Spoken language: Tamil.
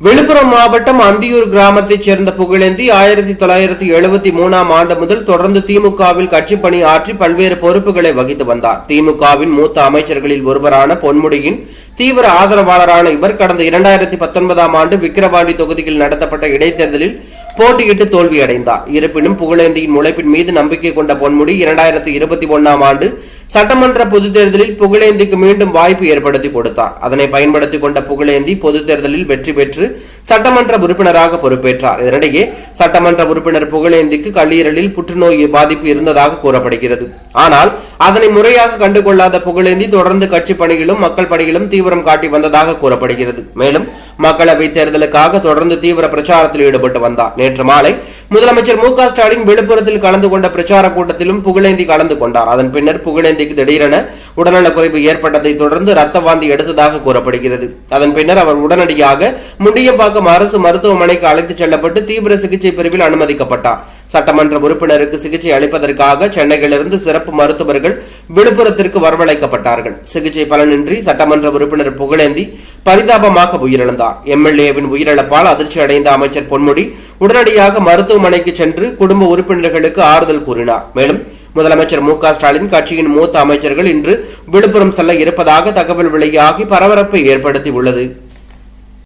விழுப்புரம் மாவட்டம் அந்தியூர் கிராமத்தைச் சேர்ந்த புகழேந்தி ஆயிரத்தி தொள்ளாயிரத்தி எழுபத்தி மூணாம் ஆண்டு முதல் தொடர்ந்து திமுகவில் கட்சி பணி ஆற்றி பல்வேறு பொறுப்புகளை வகித்து வந்தார். திமுகவின் மூத்த அமைச்சர்களில் ஒருவரான பொன்முடியின் தீவிர ஆதரவாளரான இவர் கடந்த இரண்டாயிரத்தி பத்தொன்பதாம் ஆண்டு விக்கிரவாண்டி தொகுதியில் நடத்தப்பட்ட இடைத்தேர்தலில் போட்டியிட்டு தோல்வியடைந்தார். இருப்பினும் புகழேந்தியின் உழைப்பின் மீது நம்பிக்கை கொண்ட பொன்முடி இரண்டாயிரத்தி இருபத்தி ஒன்னாம் ஆண்டு சட்டமன்ற பொதுத் தேர்தலில் புகழேந்திக்கு மீண்டும் வாய்ப்பு ஏற்படுத்தி கொடுத்தார். அதனை பயன்படுத்திக் கொண்ட புகழேந்தி பொதுத் தேர்தலில் வெற்றி பெற்று சட்டமன்ற உறுப்பினராக பொறுப்பேற்றார். இதனிடையே சட்டமன்ற உறுப்பினர் புகழேந்திக்கு கல்லீரலில் புற்றுநோய் பாதிப்பு இருந்ததாக கூறப்படுகிறது. ஆனால் அதனை முறையாக கண்டுகொள்ளாத புகழேந்தி தொடர்ந்து கட்சி பணியிலும் மக்கள் பணியிலும் தீவிரம் காட்டி வந்ததாக கூறப்படுகிறது. மேலும் மக்களவை தேர்தலுக்காக தொடர்ந்து தீவிர பிரச்சாரத்தில் ஈடுபட்டு வந்தார். நேற்று மாலை முதலமைச்சர் மு க ஸ்டாலின் விழுப்புரத்தில் கலந்து கொண்ட பிரச்சார கூட்டத்திலும் புகழேந்தி கலந்து கொண்டார். அதன் பின்னர் புகழேந்திக்கு திடீரென உடல்நலக்குறைவு ஏற்பட்டதை தொடர்ந்து ரத்த வாந்தி எடுத்ததாக கூறப்படுகிறது. அதன் பின்னர் அவர் உடனடியாக முண்டியம்பாக்கம் அரசு மருத்துவமனைக்கு அழைத்துச் செல்லப்பட்டு தீவிர சிகிச்சை பிரிவில் அனுமதிக்கப்பட்டார். சட்டமன்ற உறுப்பினருக்கு சிகிச்சை அளிப்பதற்காக சென்னையிலிருந்து சிறப்பு மருத்துவர்கள் விழுப்புரத்திற்கு வரவழைக்கப்பட்டார்கள். சிகிச்சை பலனின்றி சட்டமன்ற உறுப்பினர் புகழேந்தி பரிதாபமாக உயிரிழந்தார். எம்எல்ஏவின் உயிரிழப்பால் அதிர்ச்சி அடைந்த அமைச்சர் பொன்முடி உடனடியாக மருத்துவமனைக்கு சென்று குடும்ப உறுப்பினர்களுக்கு ஆறுதல் கூறினார். மேலும் முதலமைச்சர் மு க ஸ்டாலின் கட்சியின் மூத்த அமைச்சர்கள் இன்று விழுப்புரம் செல்ல இருப்பதாக தகவல் வெளியாகி பரபரப்பை ஏற்படுத்தி உள்ளது